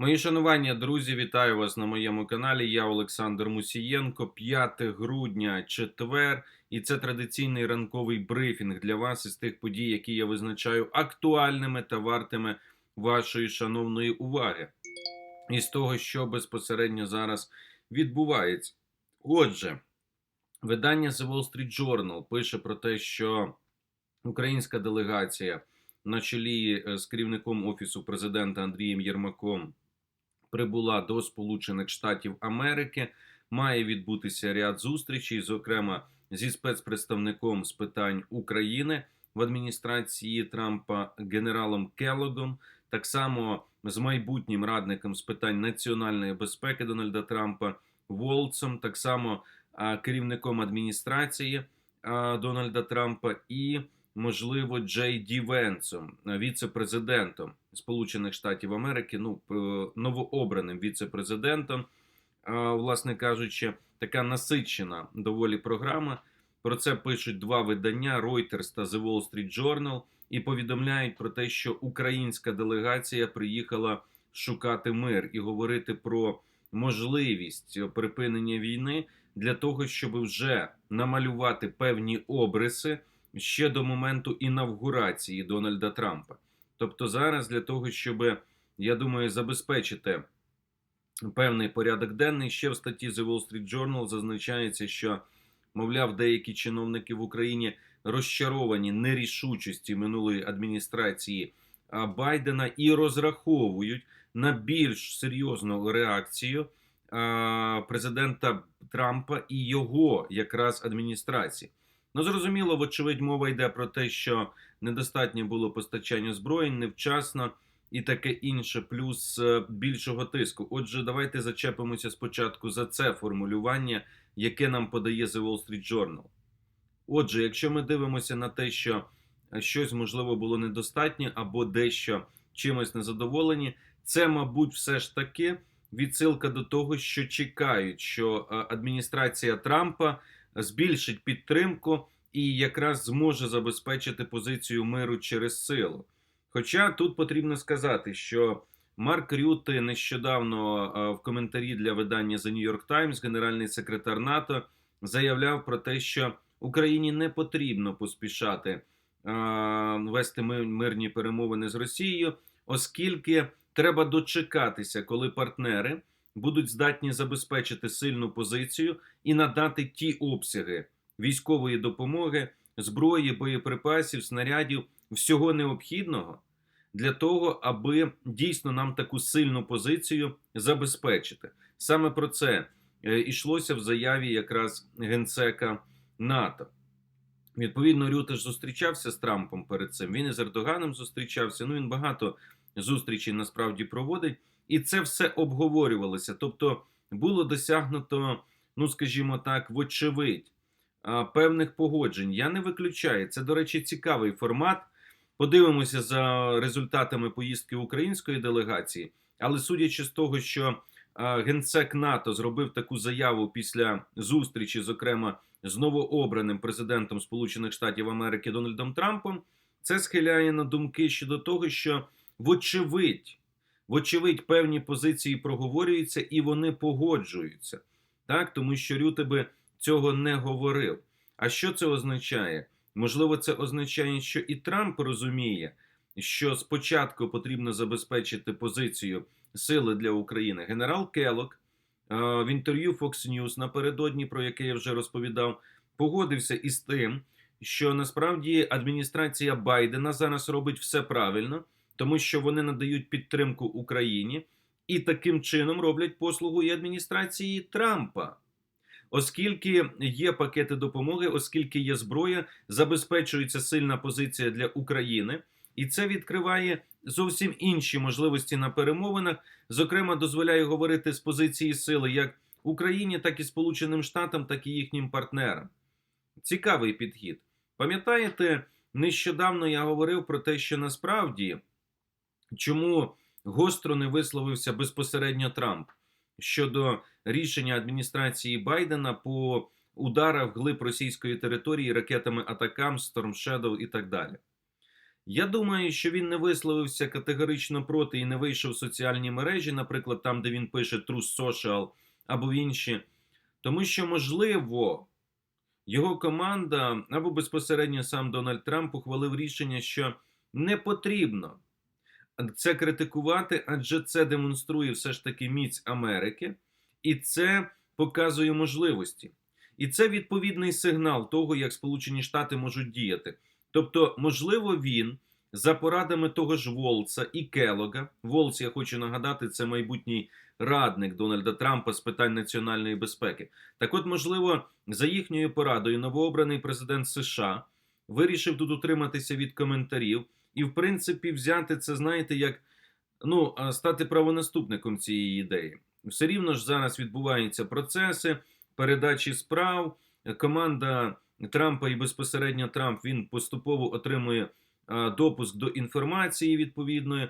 Мої шанування, друзі, вітаю вас на моєму каналі. Я Олександр Мусієнко. 5 грудня, четвер, і це традиційний ранковий брифінг для вас із тих подій, які я визначаю актуальними та вартими вашої шановної уваги. І з того, що безпосередньо зараз відбувається. Отже, видання The Wall Street Journal пише про те, що українська делегація на чолі е, з керівником офісу президента Андрієм Єрмаком прибула до Сполучених Штатів Америки. Має відбутися ряд зустрічей, зокрема зі спецпредставником з питань України в адміністрації Трампа генералом Келлогом, так само з майбутнім радником з питань національної безпеки Дональда Трампа Волцом, так само керівником адміністрації Дональда Трампа і можливо, Джей Ді Венсом, віце-президентом Сполучених Штатів Америки, ну новообраним віце-президентом. Власне кажучи, така насичена доволі програма. Про це пишуть два видання Reuters та The Wall Street Journal і повідомляють про те, що українська делегація приїхала шукати мир і говорити про можливість припинення війни для того, щоб вже намалювати певні обриси ще до моменту інавгурації Дональда Трампа. Тобто, зараз для того, щоб я думаю, забезпечити певний порядок денний, ще в статті The Wall Street Journal зазначається, що, мовляв, деякі чиновники в Україні розчаровані нерішучості минулої адміністрації Байдена і розраховують на більш серйозну реакцію президента Трампа і його якраз адміністрації. Ну, зрозуміло, вочевидь, мова йде про те, що недостатньо було постачання зброї невчасно і таке інше, плюс е, більшого тиску. Отже, давайте зачепимося спочатку за це формулювання, яке нам подає The Wall Street Journal. Отже, якщо ми дивимося на те, що щось можливо було недостатньо або дещо чимось незадоволені, це, мабуть, все ж таки відсилка до того, що чекають, що е, адміністрація Трампа збільшить підтримку і якраз зможе забезпечити позицію миру через силу. Хоча тут потрібно сказати, що Марк Рюти нещодавно е, в коментарі для видання The New York Times, генеральний секретар НАТО, заявляв про те, що Україні не потрібно поспішати е, вести ми- мирні перемовини з Росією, оскільки треба дочекатися, коли партнери будуть здатні забезпечити сильну позицію і надати ті обсяги військової допомоги, зброї, боєприпасів, снарядів, всього необхідного для того, аби дійсно нам таку сильну позицію забезпечити. Саме про це е, йшлося в заяві якраз генсека НАТО. Відповідно, Рюте ж зустрічався з Трампом перед цим. Він із Ердоганом зустрічався. Ну він багато зустрічей насправді проводить, і це все обговорювалося. Тобто було досягнуто, ну скажімо так, вочевидь, певних погоджень. Я не виключаю. Це, до речі, цікавий формат. Подивимося за результатами поїздки української делегації. Але судячи з того, що генсек НАТО зробив таку заяву після зустрічі, зокрема з новообраним президентом Сполучених Штатів Америки Дональдом Трампом, це схиляє на думки щодо того, що вочевидь, вочевидь, певні позиції проговорюються і вони погоджуються, так тому що Рюте би цього не говорив. А що це означає? Можливо, це означає, що і Трамп розуміє, що спочатку потрібно забезпечити позицію сили для України. Генерал Келок е, в інтерв'ю Fox News напередодні, про яке я вже розповідав, погодився із тим, що насправді адміністрація Байдена зараз робить все правильно, тому що вони надають підтримку Україні і таким чином роблять послугу і адміністрації Трампа. Оскільки є пакети допомоги, оскільки є зброя, забезпечується сильна позиція для України, і це відкриває зовсім інші можливості на перемовинах. Зокрема, дозволяє говорити з позиції сили як Україні, так і Сполученим Штатам, так і їхнім партнерам. Цікавий підхід. Пам'ятаєте, нещодавно я говорив про те, що насправді чому гостро не висловився безпосередньо Трамп щодо рішення адміністрації Байдена по ударах вглиб російської території ракетами Атакам, Storm Shadow і так далі. Я думаю, що він не висловився категорично проти і не вийшов в соціальні мережі, наприклад, там, де він пише True Social або інші, тому що, можливо, його команда або безпосередньо сам Дональд Трамп ухвалив рішення, що не потрібно це критикувати, адже це демонструє все ж таки міць Америки, і це показує можливості. І це відповідний сигнал того, як Сполучені Штати можуть діяти. Тобто, можливо, він за порадами того ж Волца і Келога. Волц, я хочу нагадати, це майбутній радник Дональда Трампа з питань національної безпеки. Так, от, можливо, за їхньою порадою, новообраний президент США вирішив тут утриматися від коментарів і, в принципі, взяти це, знаєте, як ну, стати правонаступником цієї ідеї. Все рівно ж зараз відбуваються процеси передачі справ. Команда Трампа і безпосередньо Трамп він поступово отримує допуск до інформації відповідної.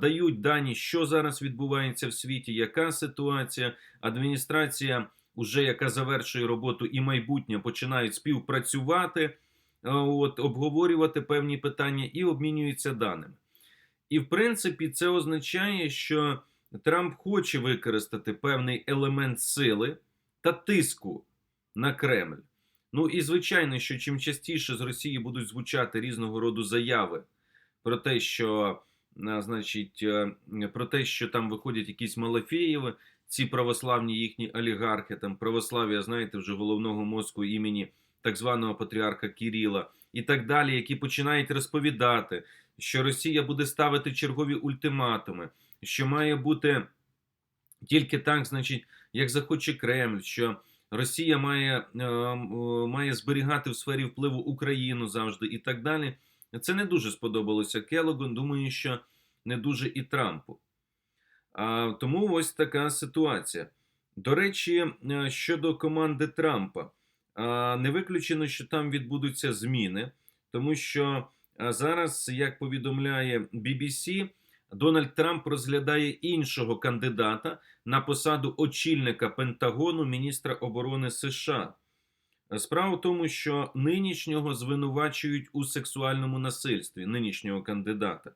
Дають дані, що зараз відбувається в світі, яка ситуація. Адміністрація, уже яка завершує роботу, і майбутнє починають співпрацювати, от обговорювати певні питання і обмінюються даними. І в принципі, це означає, що Трамп хоче використати певний елемент сили та тиску на Кремль. Ну і звичайно, що чим частіше з Росії будуть звучати різного роду заяви про те, що значить, е, про те, що там виходять якісь Малафєєви, ці православні їхні олігархи, там православ'я, знаєте, вже головного мозку імені так званого патріарха Кіріла і так далі, які починають розповідати, що Росія буде ставити чергові ультиматуми, що має бути тільки так, значить, як захоче Кремль, що Росія має, е, е, має зберігати в сфері впливу Україну завжди і так далі. Це не дуже сподобалося Келогу. Думаю, що не дуже і Трампу. А, тому ось така ситуація. До речі, е, щодо команди Трампа, не виключено, що там відбудуться зміни, тому що зараз, як повідомляє BBC, Дональд Трамп розглядає іншого кандидата на посаду очільника Пентагону міністра оборони США. Справа в тому, що нинішнього звинувачують у сексуальному насильстві нинішнього кандидата.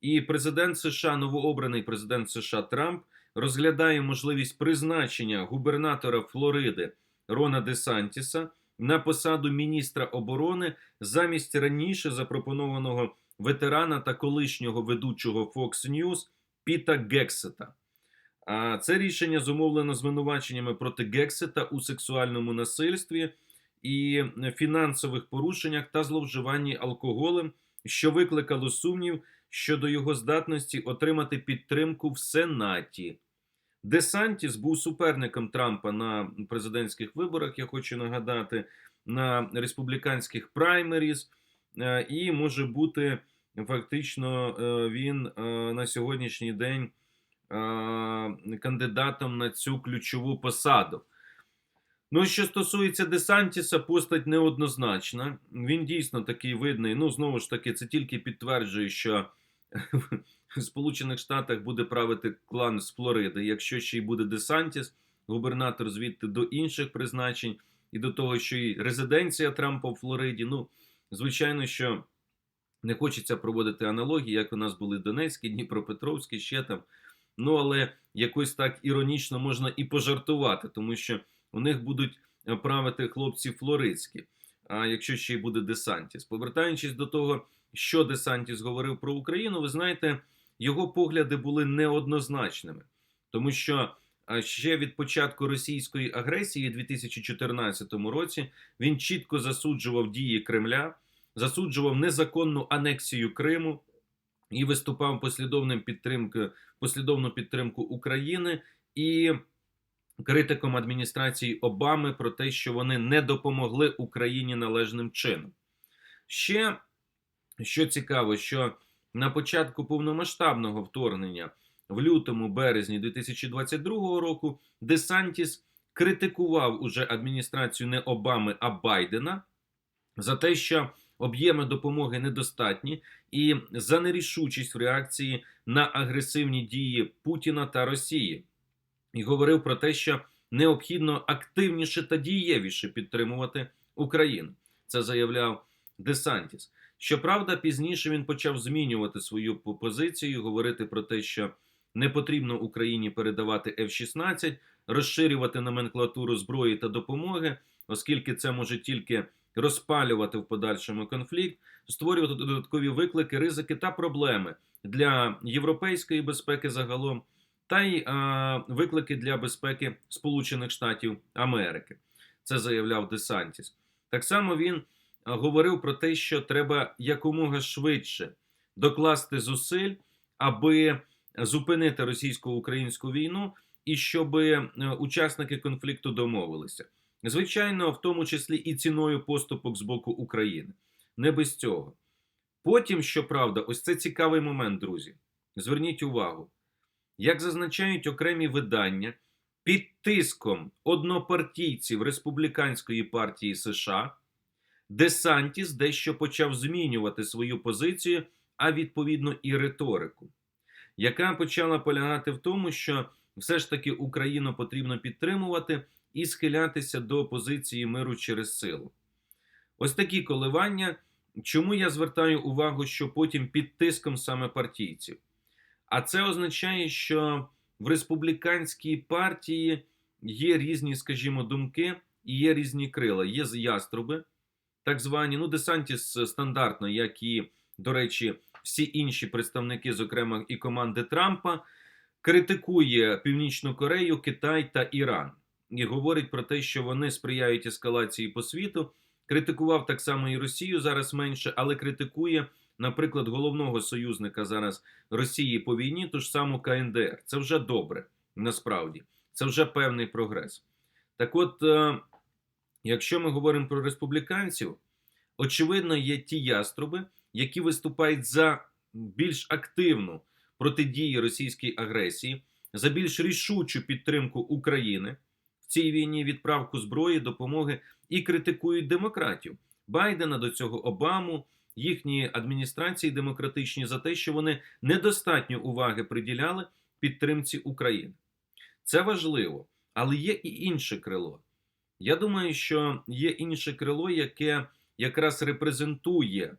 І президент США, новообраний президент США Трамп, розглядає можливість призначення губернатора Флориди Рона Де Сантіса на посаду міністра оборони замість раніше запропонованого ветерана та колишнього ведучого Fox News Піта Гексета. А це рішення зумовлено звинуваченнями проти Гексета у сексуальному насильстві і фінансових порушеннях та зловживанні алкоголем, що викликало сумнів щодо його здатності отримати підтримку в Сенаті. Десантіс був суперником Трампа на президентських виборах, я хочу нагадати, на республіканських праймеріз, е, і може бути фактично е, він е, на сьогоднішній день кандидатом на цю ключову посаду. Ну, що стосується Десантіса, постать неоднозначна. Він дійсно такий видний. Ну, знову ж таки, це тільки підтверджує, що Сполучених Штатах буде правити клан з Флориди. Якщо ще й буде Десантіс, губернатор звідти до інших призначень, і до того, що і резиденція Трампа в Флориді. Ну, звичайно, що не хочеться проводити аналогії, як у нас були Донецькі, Дніпропетровські, ще там. Ну, але якось так іронічно можна і пожартувати, тому що у них будуть е, правити хлопці флоридські. А якщо ще й буде Десантіс. Повертаючись до того, що Десантіс говорив про Україну, ви знаєте, його погляди були неоднозначними, тому що ще від початку російської агресії у 2014 році він чітко засуджував дії Кремля, засуджував незаконну анексію Криму і виступав послідовним підтримку, послідовну підтримку України і критиком адміністрації Обами про те, що вони не допомогли Україні належним чином. Ще що цікаво, що на початку повномасштабного вторгнення в лютому березні 2022 року Десантіс критикував уже адміністрацію не Обами, а Байдена за те, що об'єми допомоги недостатні, і за нерішучість в реакції на агресивні дії Путіна та Росії, і говорив про те, що необхідно активніше та дієвіше підтримувати Україну. Це заявляв Десантіс. Щоправда, пізніше він почав змінювати свою позицію, говорити про те, що не потрібно Україні передавати F-16, розширювати номенклатуру зброї та допомоги, оскільки це може тільки розпалювати в подальшому конфлікт, створювати додаткові виклики, ризики та проблеми для європейської безпеки загалом, та й а, виклики для безпеки Сполучених Штатів Америки. Це заявляв Десантіс. Так само він говорив про те, що треба якомога швидше докласти зусиль, аби зупинити російсько-українську війну і щоб е, учасники конфлікту домовилися. Звичайно, в тому числі і ціною поступок з боку України. Не без цього. Потім, щоправда, ось це цікавий момент, друзі. Зверніть увагу, як зазначають окремі видання, під тиском однопартійців республіканської партії США, Десантіс дещо почав змінювати свою позицію, а відповідно і риторику, яка почала полягати в тому, що все ж таки Україну потрібно підтримувати і схилятися до позиції миру через силу. Ось такі коливання. Чому я звертаю увагу, що потім під тиском саме партійців? А це означає, що в республіканській партії є різні, скажімо, думки і є різні крила. Є яструби, так звані, ну, Десантіс стандартно, як і, до речі, всі інші представники, зокрема і команди Трампа, критикує Північну Корею, Китай та Іран і говорить про те, що вони сприяють ескалації по світу. Критикував так само і Росію зараз менше, але критикує, наприклад, головного союзника зараз Росії по війні, ту ж саму КНДР. Це вже добре, насправді. Це вже певний прогрес. Так от, е, якщо ми говоримо про республіканців, очевидно, є ті яструби, які виступають за більш активну протидію російській агресії, за більш рішучу підтримку України в цій війні, відправку зброї, допомоги і критикують демократів Байдена до цього Обаму, їхні адміністрації демократичні за те, що вони недостатньо уваги приділяли підтримці України. Це важливо, але є і інше крило. Я думаю, що є інше крило, яке якраз репрезентує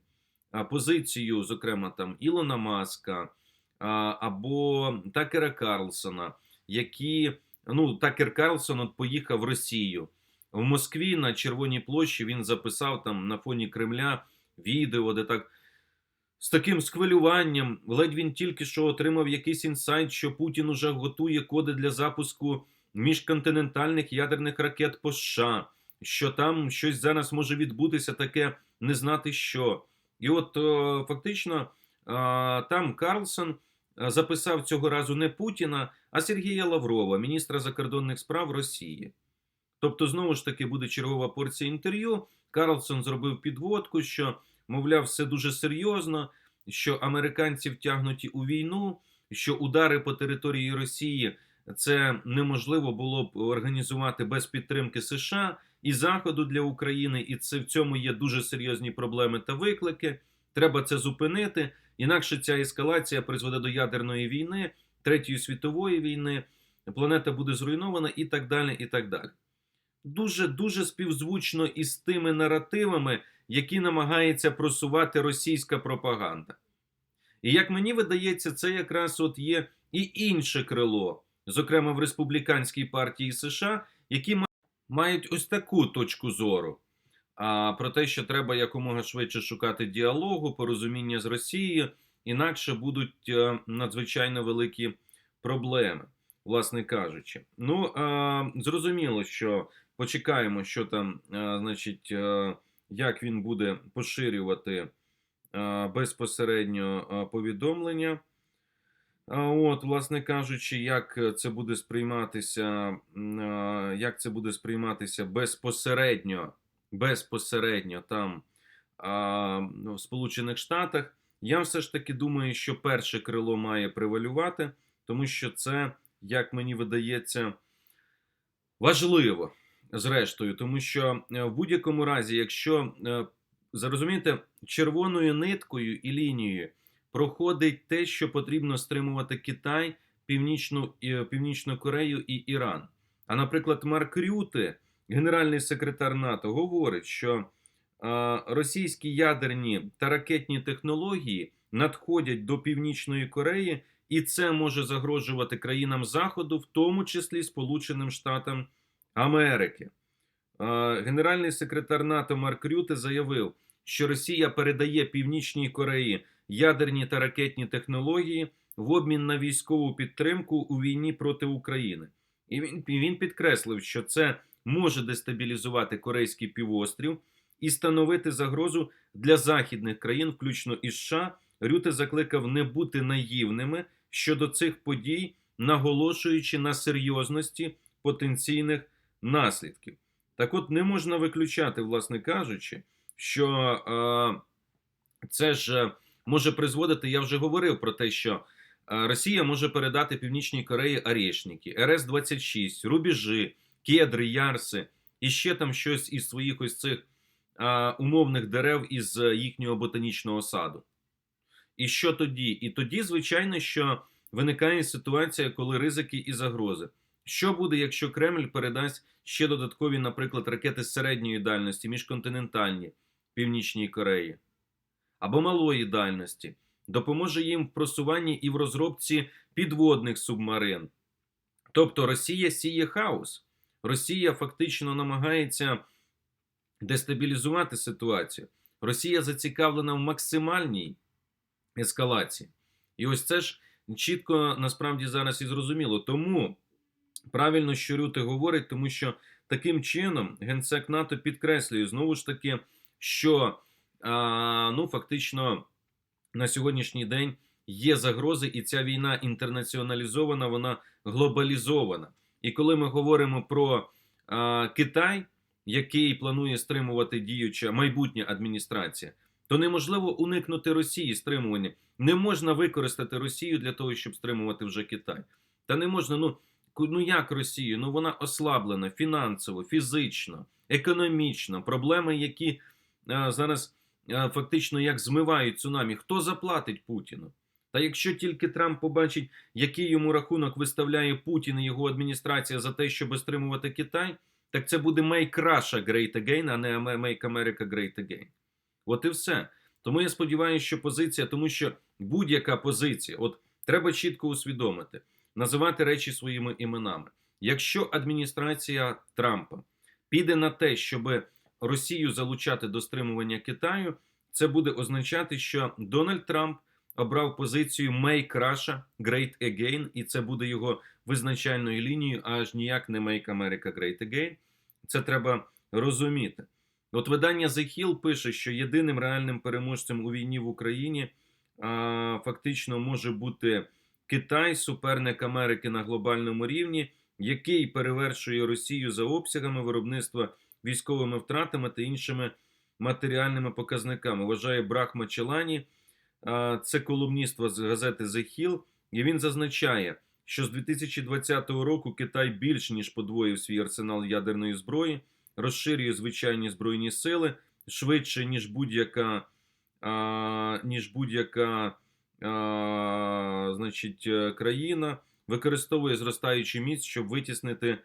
позицію, зокрема там Ілона Маска або Такера Карлсона, які ну Такер Карлсон от поїхав в Росію. В Москві на Червоній площі він записав там на фоні Кремля відео, де так з таким схвилюванням, ледь він тільки що отримав якийсь інсайт, що Путін уже готує коди для запуску міжконтинентальних ядерних ракет по США, що там щось зараз може відбутися таке, не знати що. І от фактично там Карлсон записав цього разу не Путіна, а Сергія Лаврова, міністра закордонних справ Росії. Тобто, знову ж таки, буде чергова порція інтерв'ю. Карлсон зробив підводку, що, мовляв, все дуже серйозно, що американці втягнуті у війну, що удари по території Росії це неможливо було б організувати без підтримки США і Заходу для України, і це в цьому є дуже серйозні проблеми та виклики. Треба це зупинити. Інакше ця ескалація призведе до ядерної війни, третьої світової війни. Планета буде зруйнована і так далі. і так далі дуже дуже співзвучно із тими наративами, які намагається просувати російська пропаганда. І як мені видається, це якраз от є і інше крило, зокрема в республіканській партії США, які мають ось таку точку зору. А про те, що треба якомога швидше шукати діалогу, порозуміння з Росією, інакше будуть е, надзвичайно великі проблеми, власне кажучи. Ну зрозуміло, що Почекаємо, що там, а, значить, а, як він буде поширювати безпосередньо повідомлення. От, власне кажучи, як це буде сприйматися, як це буде сприйматися безпосередньо, безпосередньо там в Сполучених Штатах. Я все ж таки думаю, що перше крило має превалювати, тому що це, як мені видається, важливо зрештою, тому що е, в будь-якому разі, якщо е, зарозумієте, червоною ниткою і лінією проходить те, що потрібно стримувати Китай, Північну Північну Корею і Іран. А наприклад, Марк Рюте, генеральний секретар НАТО, говорить, що а, російські ядерні та ракетні технології надходять до Північної Кореї, і це може загрожувати країнам Заходу, в тому числі Сполученим Штатам Америки. А, Генеральний секретар НАТО Марк Рюте заявив, що Росія передає Північній Кореї ядерні та ракетні технології в обмін на військову підтримку у війні проти України. І він, він підкреслив, що це може дестабілізувати Корейський півострів і становити загрозу для західних країн, включно із США. Рюте закликав не бути наївними щодо цих подій, наголошуючи на серйозності потенційних наслідків. Так, от не можна виключати, власне кажучи, що е, це ж може призводити. Я вже говорив про те, що е, Росія може передати Північній Кореї Арєшніки, РС-26, рубіжі, кедри, ярси і ще там щось із своїх ось цих е, умовних дерев із їхнього ботанічного саду. І що тоді? І тоді, звичайно, що виникає ситуація, коли ризики і загрози. Що буде, якщо Кремль передасть ще додаткові, наприклад, ракети середньої дальності, міжконтинентальні Північній Кореї або малої дальності, допоможе їм в просуванні і в розробці підводних субмарин. Тобто Росія сіє хаос. Росія фактично намагається дестабілізувати ситуацію. Росія зацікавлена в максимальній ескалації. І ось це ж чітко насправді зараз і зрозуміло. Тому правильно, що Рюте говорить, тому що таким чином генсек НАТО підкреслює знову ж таки, що ну фактично на сьогоднішній день є загрози, і ця війна інтернаціоналізована, вона глобалізована. І коли ми говоримо про Китай, який планує стримувати діюча майбутня адміністрація, то неможливо уникнути Росії стримування. Не можна використати Росію для того, щоб стримувати вже Китай. Та не можна, ну ну як Росію? Ну вона ослаблена фінансово, фізично, економічно. Проблеми, які а, зараз фактично як змивають цунамі. Хто заплатить Путіну? Та якщо тільки Трамп побачить, який йому рахунок виставляє Путін і його адміністрація за те, щоб стримувати Китай, так це буде Make Russia Great Again, а не Make America Great Again. От і все. Тому я сподіваюся, що позиція, тому що будь-яка позиція, от треба чітко усвідомити, називати речі своїми іменами. Якщо адміністрація Трампа піде на те, щоб Росію залучати до стримування Китаю, це буде означати, що Дональд Трамп обрав позицію Make Russia Great Again, і це буде його визначальною лінією, аж ніяк не Make America Great Again. Це треба розуміти. От видання The Hill пише, що єдиним реальним переможцем у війні в Україні а, фактично може бути Китай, суперник Америки на глобальному рівні, який перевершує Росію за обсягами виробництва військовими втратами та іншими матеріальними показниками. Вважає Брахма Челані, це колумніст з газети The Hill, і він зазначає, що з 2020 року Китай більш ніж подвоїв свій арсенал ядерної зброї розширює звичайні збройні сили швидше, ніж будь-яка ніж будь-яка значить, країна, використовує зростаючий міць, щоб витіснити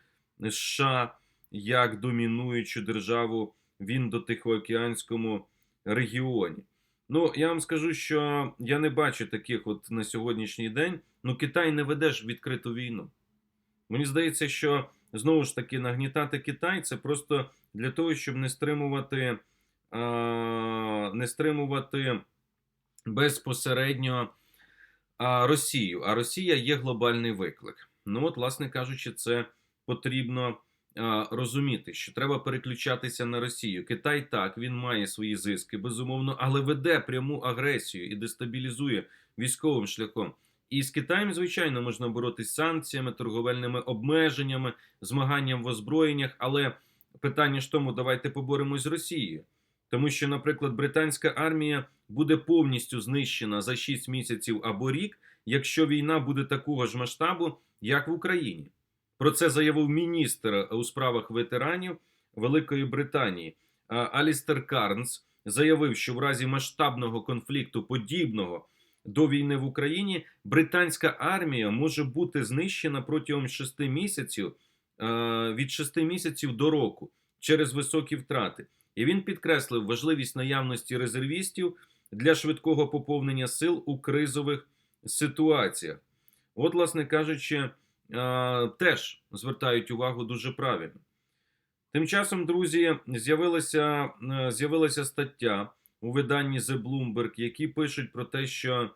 США як домінуючу державу в індотихоокеанському регіоні. Ну, я вам скажу, що я не бачу таких от на сьогоднішній день. Ну, Китай не веде ж відкриту війну. Мені здається, що знову ж таки нагнітати Китай це просто для того, щоб не стримувати, не стримувати безпосередньо Росію. А Росія є глобальний виклик. Ну, от, власне кажучи, це потрібно розуміти, що треба переключатися на Росію. Китай так, він має свої зиски, безумовно, але веде пряму агресію і дестабілізує військовим шляхом. І з Китаєм, звичайно, можна боротися санкціями, торговельними обмеженнями, змаганням в озброєннях. Але питання ж тому, давайте поборемось з Росією. Тому що, наприклад, британська армія буде повністю знищена за 6 місяців або рік, якщо війна буде такого ж масштабу, як в Україні. Про це заявив міністр у справах ветеранів Великої Британії Алістер Карнс. Заявив, що в разі масштабного конфлікту, подібного до війни в Україні британська армія може бути знищена протягом 6 місяців від 6 місяців до року через високі втрати. І він підкреслив важливість наявності резервістів для швидкого поповнення сил у кризових ситуаціях. От, власне кажучи, теж звертають увагу дуже правильно. Тим часом, друзі, з'явилася, е, з'явилася стаття у виданні The Bloomberg, які пишуть про те, що е,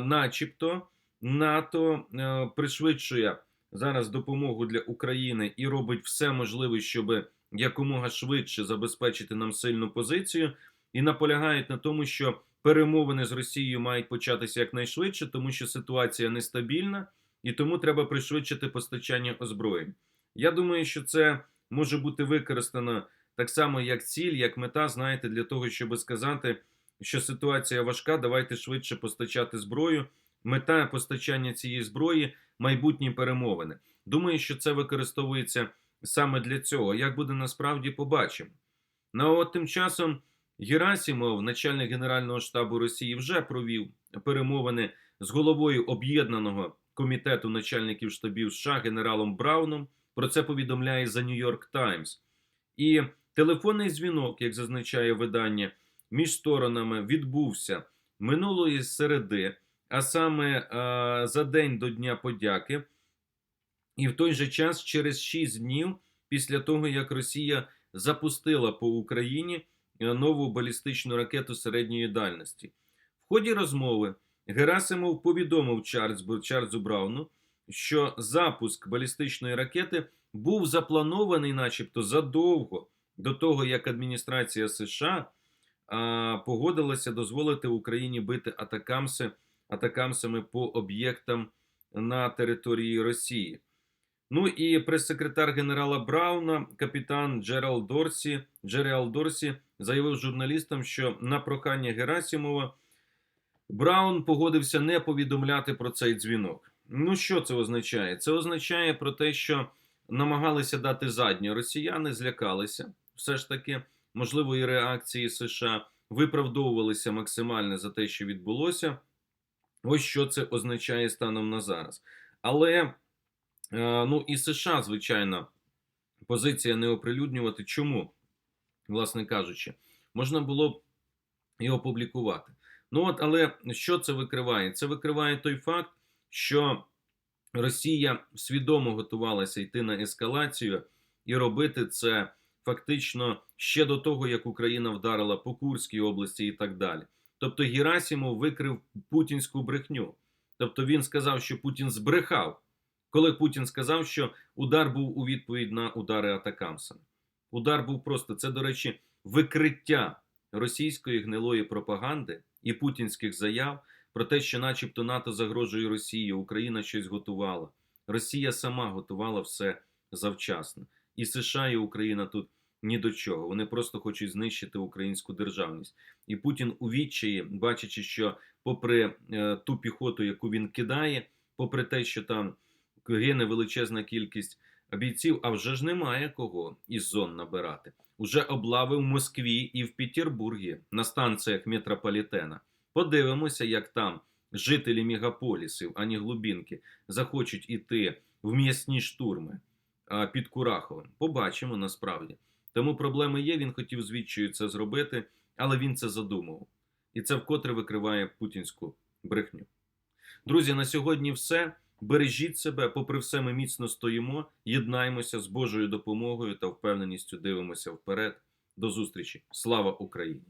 начебто НАТО е, пришвидшує зараз допомогу для України і робить все можливе, щоб якомога швидше забезпечити нам сильну позицію, і наполягають на тому, що перемовини з Росією мають початися якнайшвидше, тому що ситуація нестабільна, і тому треба пришвидшити постачання озброєнь. Я думаю, що це може бути використано так само, як ціль, як мета, знаєте, для того, щоб сказати, що ситуація важка, давайте швидше постачати зброю. Мета постачання цієї зброї майбутні перемовини. Думаю, що це використовується саме для цього. Як буде насправді, побачимо. Ну от тим часом Герасімов, начальник Генерального штабу Росії, вже провів перемовини з головою об'єднаного комітету начальників штабів США генералом Брауном. Про це повідомляє The New York Times. І телефонний дзвінок, як зазначає видання, між сторонами відбувся минулої середи, а саме а, за день до Дня подяки, і в той же час через 6 днів після того, як Росія запустила по Україні е, нову балістичну ракету середньої дальності. В ході розмови Герасимов повідомив Чарльзу, Чарльзу Брауну, що запуск балістичної ракети був запланований, начебто, задовго до того, як адміністрація США а, погодилася дозволити Україні бити атакамси, атакамсами по об'єктам на території Росії. Ну і прес-секретар генерала Брауна, капітан Джерал Дорсі, Джеріал Дорсі, заявив журналістам, що на прохання Герасімова Браун погодився не повідомляти про цей дзвінок. Ну що це означає? Це означає про те, що намагалися дати задню. Росіяни злякалися все ж таки можливої реакції США, виправдовувалися максимально за те, що відбулося. Ось що це означає станом на зараз. Але е, ну і США, звичайно, позиція не оприлюднювати. Чому, власне кажучи, можна було б і опублікувати. Ну от, але що це викриває? Це викриває той факт, що Росія свідомо готувалася йти на ескалацію і робити це фактично ще до того, як Україна вдарила по Курській області і так далі. Тобто Герасимов викрив путінську брехню. Тобто він сказав, що Путін збрехав, коли Путін сказав, що удар був у відповідь на удари атакамсами. Удар був просто це, до речі, викриття російської гнилої пропаганди і путінських заяв про те, що, начебто, НАТО загрожує Росії, Україна щось готувала. Росія сама готувала все завчасно. І США, і Україна тут ні до чого. Вони просто хочуть знищити українську державність. І Путін у відчаї, бачачи, що, попри е, ту піхоту, яку він кидає, попри те, що там гине величезна кількість бійців, а вже ж немає кого із зон набирати. Уже облави в Москві і в Петербургі на станціях метрополітена. Подивимося, як там жителі мегаполісів, ані глубінки, захочуть іти в м'ясні штурми під Кураховим. Побачимо насправді. Тому проблеми є. Він хотів звідчою це зробити, але він це задумав. І це вкотре викриває путінську брехню. Друзі, на сьогодні все. Бережіть себе, попри все, ми міцно стоїмо, єднаємося з Божою допомогою та впевненістю дивимося вперед. До зустрічі. Слава Україні!